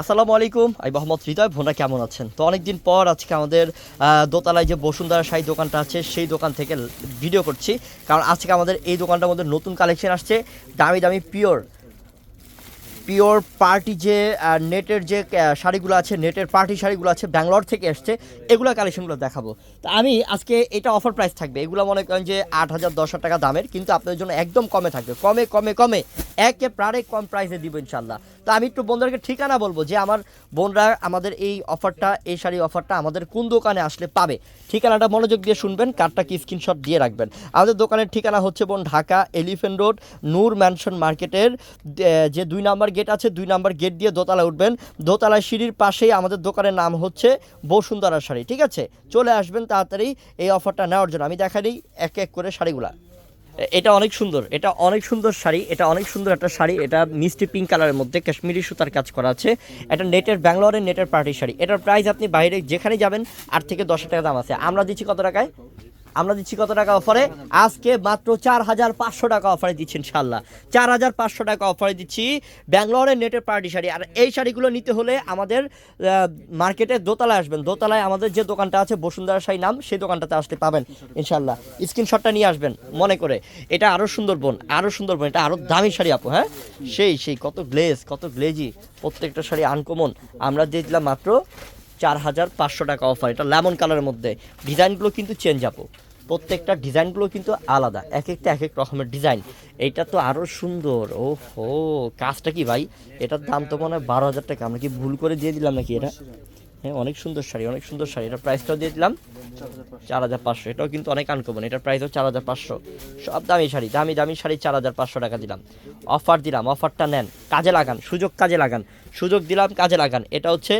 আসসালামু আলাইকুম আই মোহাম্মদ হৃদয় ভোনা কেমন আছেন? তো অনেকদিন পর আজকে আমাদের দোতলায় যে বসুন্ধরা শাড়ি দোকানটা আছে, সেই দোকান থেকে ভিডিও করছি। কারণ আজকে আমাদের এই দোকানটার মধ্যে নতুন কালেকশন আসছে, দামি দামি পিওর পিওর পার্টি যে নেটের যে শাড়িগুলো আছে, নেটের পার্টি শাড়িগুলো আছে ব্যাঙ্গালোর থেকে এসছে, এগুলো কালেকশনগুলো দেখাবো। তো আমি আজকে এটা অফার প্রাইস থাকবে। এগুলো মনে করেন যে আট হাজার, দশ হাজার টাকা দামের, কিন্তু আপনাদের জন্য একদম কমে থাকবে। কমে কমে কমে একে প্রাণে কম প্রাইসে দিব ইনশাল্লাহ তো আমি একটু বন্ধুদেরকে ঠিকানা বলব যে আমার বোনরা আমাদের এই অফারটা এই শাড়ি অফারটা আমাদের কোন দোকানে আসলে পাবে। ঠিকানাটা মনোযোগ দিয়ে শুনবেন কার্ডটা কি স্ক্রিনশট দিয়ে রাখবেন। আমাদের দোকানের ঠিকানা হচ্ছে বোন Dhaka elephant road, Noor mansion মার্কেটের যে দুই নাম্বার গেট আছে, দুই নাম্বার গেট দিয়ে দোতলায় উঠবেন। দোতলায় সিঁড়ির পাশেই আমাদের দোকানের নাম হচ্ছে বসুন্ধরা শাড়ি, ঠিক আছে? চলে আসবেন তাড়াতাড়ি এই অফারটা নেওয়ার জন্য। আমি দেখা দিই এক এক করে শাড়িগুলা। এটা অনেক সুন্দর, এটা অনেক সুন্দর শাড়ি, এটা অনেক সুন্দর একটা শাড়ি, এটা মিষ্টি পিঙ্ক কালারের মধ্যে, কাশ্মীরি সুতার কাজ করা আছে। এটা নেটের ব্যাঙ্গালোরের নেটের পার্টি শাড়ি। এটার প্রাইস আপনি বাইরে যেখানে যাবেন, আট থেকে দশ টাকা দাম আছে। আমরা দিচ্ছি কত টাকায়? আমরা দিচ্ছি কত টাকা অফারে? আজকে মাত্র চার হাজার পাঁচশো টাকা অফারে দিচ্ছি ইনশাল্লাহ চার হাজার পাঁচশো টাকা অফারে দিচ্ছি ব্যাঙ্গালোরের নেটের পার্টি শাড়ি। আর এই শাড়িগুলো নিতে হলে আমাদের মার্কেটে দোতলায় আসবেন। দোতলায় আমাদের যে দোকানটা আছে বসুন্ধরা শাড়ি নাম, সেই দোকানটাতে আসতে পাবেন ইনশাল্লাহ স্ক্রিনশটটা নিয়ে আসবেন মনে করে। এটা আরও সুন্দর বোন আরও সুন্দর বোন। এটা আরও দামি শাড়ি আপু হ্যাঁ? সেই সেই, কত গ্লেজ কত গ্লেজি প্রত্যেকটা শাড়ি আনকমন আমরা দিয়ে দিলাম মাত্র চার হাজার পাঁচশো টাকা অফার। এটা লেমন কালারের মধ্যে। ডিজাইনগুলো কিন্তু চেঞ্জ আপু। প্রত্যেকটা ডিজাইনগুলো কিন্তু আলাদা এক একটা এক এক রকমের ডিজাইন। এইটা তো আরও সুন্দর ও হো কাজটা কি ভাই? এটার দাম তো মনে হয় বারো হাজার টাকা, আমরা কি ভুল করে দিয়ে দিলাম নাকি এটা? হ্যাঁ অনেক সুন্দর শাড়ি, অনেক সুন্দর শাড়ি, এটার প্রাইসটাও দিয়ে দিলাম। চার হাজার পাঁচশো, এটাও কিন্তু অনেক আনকমন এটার প্রাইসও চার হাজার পাঁচশো। সব দামি শাড়ি, দামি দামি শাড়ি চার হাজার পাঁচশো টাকা দিলাম। অফার দিলাম অফারটা নেন, কাজে লাগান, সুযোগ কাজে লাগান, সুযোগ দিলাম, কাজে লাগান। এটা হচ্ছে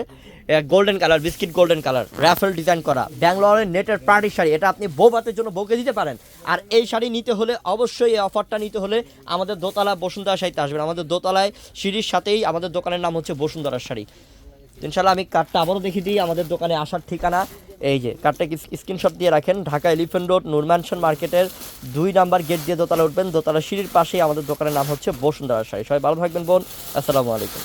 golden colour biscuit golden colour ruffle design করা ব্যাঙ্গালোরের নেটের পার্টি শাড়ি, এটা আপনি বৌভাতের জন্য বউকে দিতে পারেন। আর এই শাড়ি নিতে হলে অবশ্যই এই অফারটা নিতে হলে আমাদের দোতলা বসুন্ধরা শাড়িতে আসবেন। আমাদের দোতলায় সিঁড়ির সাথেই আমাদের দোকানের নাম হচ্ছে বসুন্ধরার শাড়ি। ইনশাল্লাহ আমি কার্ডটা আবারও দেখিয়ে দিই, আমাদের দোকানে আসার ঠিকানা। এই যে কার্ডটা স্ক্রিনশট দিয়ে রাখেন, ঢাকা এলিফেন্ট রোড নুরম্যানশন মার্কেটের দুই নাম্বার গেট দিয়ে দোতলা উঠবেন। দোতলা সিঁড়ির পাশেই আমাদের দোকানের নাম হচ্ছে বসুন্ধরা শাড়ি। সবাই ভালো থাকবেন, বোন। আসসালামু আলাইকুম।